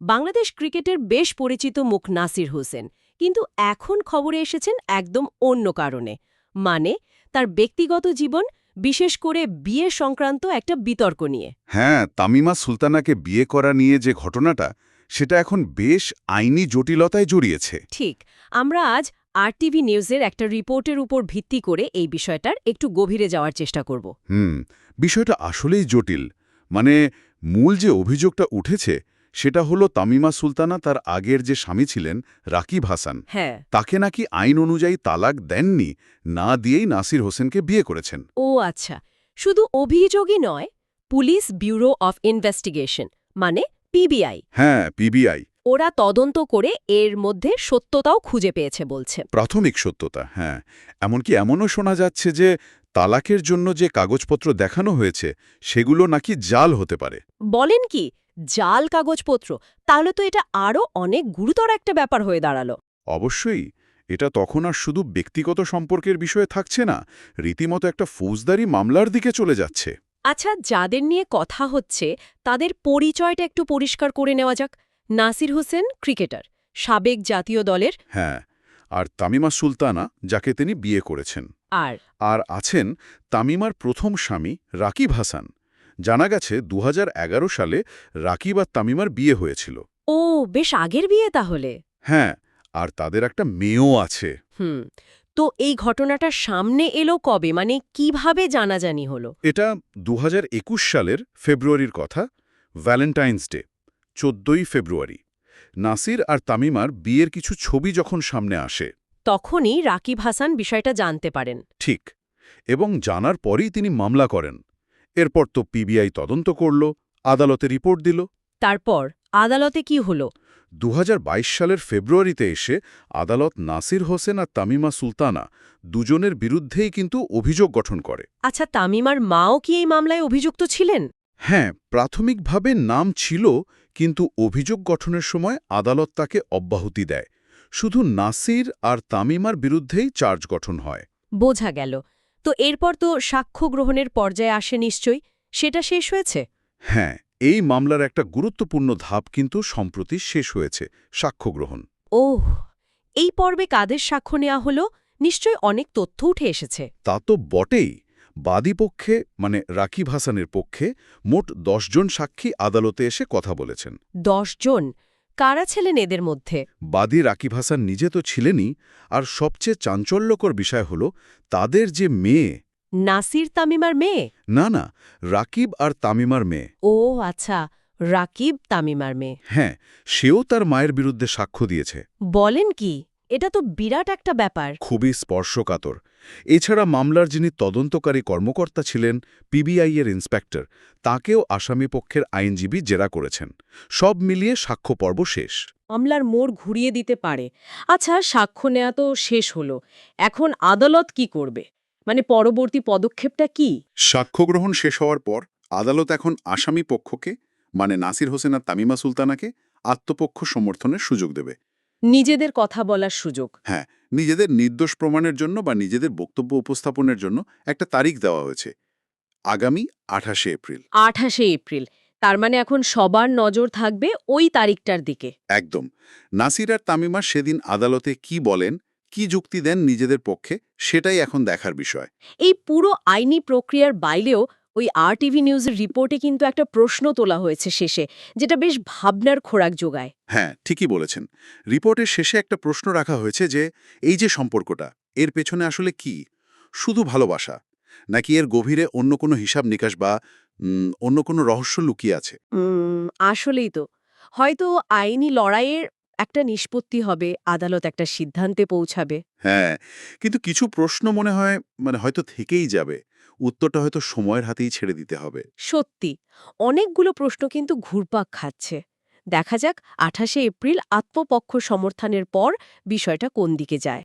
বাংলাদেশ ক্রিকেটের বেশ পরিচিত মুখ নাসির হোসেন কিন্তু এখন খবরে এসেছেন একদম অন্য কারণে। মানে তার ব্যক্তিগত জীবন বিশেষ করে বিয়ে সংক্রান্ত একটা বিতর্ক নিয়ে। হ্যাঁ তামিমা সুলতানাকে বিয়ে করা নিয়ে যে ঘটনাটা সেটা এখন বেশ আইনি জটিলতায় জড়িয়েছে। ঠিক আমরা আজ আরটিভি নিউজের একটা রিপোর্টের উপর ভিত্তি করে এই বিষয়টার একটু গভীরে যাওয়ার চেষ্টা করব। হুম বিষয়টা আসলেই জটিল। মানে মূল যে অভিযোগটা উঠেছে সেটা হলো তামিমা সুলতানা তার আগের যে স্বামী ছিলেন রাকিব হাসান। হ্যাঁ। তাকে নাকি আইন অনুযায়ী তালাক দেননি না দিয়েই নাসির হোসেনকে বিয়ে করেছেন। ও আচ্ছা শুধু অভিযোগই নয় পুলিশ ব্যুরো অফ ইনভেস্টিগেশন মানে পিবিআই। হ্যাঁ পিবিআই। ওরা তদন্ত করে এর মধ্যে সত্যতাও খুঁজে পেয়েছে বলছে। প্রাথমিক সত্যতা হ্যাঁ। এমনকি এমনও শোনা যাচ্ছে যে তালাকের জন্য যে কাগজপত্র দেখানো হয়েছে সেগুলো নাকি জাল হতে পারে। বলেন কি জাল কাগজপত্র তাহলে তো এটা আরও অনেক গুরুতর একটা ব্যাপার হয়ে দাঁড়াল। অবশ্যই এটা তখন আর শুধু ব্যক্তিগত সম্পর্কের বিষয়ে থাকছে না রীতিমতো একটা ফৌজদারি মামলার দিকে চলে যাচ্ছে। আচ্ছা যাদের নিয়ে কথা হচ্ছে তাদের পরিচয়টা একটু পরিষ্কার করে নেওয়া যাক। নাসির হোসেন ক্রিকেটার সাবেক জাতীয় দলের হ্যাঁ আর তামিমা সুলতানা যাকে তিনি বিয়ে করেছেন। আর আর আছেন তামিমার প্রথম স্বামী রাকিব হাসান। জানা গেছে দু হাজার এগারো সালে রাকিব আর তামিমার বিয়ে হয়েছিল। ও বেশ আগের বিয়ে তাহলে। হ্যাঁ আর তাদের একটা মেয়েও আছে। হুম তো এই ঘটনাটা সামনে এলো কবে? মানে কীভাবে জানাজানি হলো? এটা দু হাজার একুশ সালের ফেব্রুয়ারির কথা ভ্যালেন্টাইন্স ডে চোদ্দই ফেব্রুয়ারি। নাসির আর তামিমার বিয়ের কিছু ছবি যখন সামনে আসে। তখনই রাকিব হাসান বিষয়টা জানতে পারেন। ঠিক এবং জানার পরেই তিনি মামলা করেন। এরপর তো পিবিআই তদন্ত করল আদালতে রিপোর্ট দিল। তারপর আদালতে কি হলো? দু হাজার বাইশ সালের ফেব্রুয়ারিতে এসে আদালত নাসির হোসেন আর তামিমা সুলতানা দুজনের বিরুদ্ধেই কিন্তু অভিযোগ গঠন করে। আচ্ছা তামিমার মাও কি এই মামলায় অভিযুক্ত ছিলেন? হ্যাঁ প্রাথমিকভাবে নাম ছিল কিন্তু অভিযোগ গঠনের সময় আদালত তাকে অব্যাহতি দেয়। শুধু নাসির আর তামিমার বিরুদ্ধেই চার্জ গঠন হয়। বোঝা গেল। তো এরপর তো সাক্ষ্য গ্রহণের পর্যায়ে আসে নিশ্চয়ই সেটা শেষ হয়েছে? হ্যাঁ এই মামলার একটা গুরুত্বপূর্ণ ধাপ কিন্তু সম্প্রতি শেষ হয়েছে সাক্ষ্য গ্রহণ। ওহ এই পর্বে কাদের সাক্ষ্য নেওয়া হলো? নিশ্চয় অনেক তথ্য উঠে এসেছে। তা তো বটেই। বাদী পক্ষে মানে রাকিব হাসানের পক্ষে মোট জন সাক্ষী আদালতে এসে কথা বলেছেন। জন? কারা ছিলেন এদের মধ্যে? বাদী রাকিব হাসান নিজে তো ছিলেনই আর সবচেয়ে চাঞ্চল্যকর বিষয় হল তাদের যে মেয়ে। নাসির তামিমার মেয়ে? না না রাকিব আর তামিমার মেয়ে। ও আচ্ছা রাকিব তামিমার মেয়ে। হ্যাঁ সেও তার মায়ের বিরুদ্ধে সাক্ষ্য দিয়েছে। বলেন কি? এটা তো বিরাট একটা ব্যাপার। খুবই স্পর্শকাতর। এছাড়া মামলার যিনি তদন্তকারী কর্মকর্তা ছিলেন পিবিআই এর ইন্সপেক্টর তাকেও আসামি পক্ষের আইনজীবী জেরা করেছেন। সব মিলিয়ে সাক্ষ্য পর্ব শেষ। মামলার মোড় ঘুরিয়ে দিতে পারে। আচ্ছা সাক্ষ্য নেয়া তো শেষ হলো। এখন আদালত কি করবে? মানে পরবর্তী পদক্ষেপটা কি? সাক্ষ্য গ্রহণ শেষ হওয়ার পর আদালত এখন আসামি পক্ষকে মানে নাসির হোসেন আর তামিমা সুলতানাকে আত্মপক্ষ সমর্থনের সুযোগ দেবে। নিজেদের কথা বলার সুযোগ। হ্যাঁ নিজেদের নির্দোষ প্রমাণের জন্য বা নিজেদের বক্তব্য উপস্থাপনের জন্য একটা তারিখ দেওয়া হয়েছে। আগামী আঠাশে এপ্রিল। আঠাশে এপ্রিল। তার মানে এখন সবার নজর থাকবে ওই তারিখটার দিকে। একদম। নাসির আর তামিমা সেদিন আদালতে কি বলেন কি যুক্তি দেন নিজেদের পক্ষে সেটাই এখন দেখার বিষয়। এই পুরো আইনি প্রক্রিয়ার বাইরেও ওই আর টিভি নিউজের রিপোর্টে কিন্তু একটা প্রশ্ন তোলা হয়েছে শেষে যেটা বেশ ভাবনার খোরাক যোগায়। হ্যাঁ ঠিকই বলেছেন। রিপোর্টের শেষে একটা প্রশ্ন রাখা হয়েছে যে এই যে সম্পর্কটা এর পেছনে আসলে কি? শুধু ভালোবাসা নাকি এর গভীরে অন্য কোনো হিসাব নিকাশ বা অন্য কোনো রহস্য লুকিয়ে আছে? আসলেই তো। হয়তো আইনি লড়াইয়ের একটা নিষ্পত্তি হবে আদালত একটা সিদ্ধান্তে পৌঁছাবে। হ্যাঁ কিন্তু কিছু প্রশ্ন মনে হয় মানে হয়তো থেকেই যাবে। উত্তরটা হয়তো সময়ের হাতেই ছেড়ে দিতে হবে। সত্যি, অনেকগুলো প্রশ্ন কিন্তু ঘুরপাক খাচ্ছে। দেখা যাক আঠাশে এপ্রিল আত্মপক্ষ সমর্থনের পর বিষয়টা কোন দিকে যায়।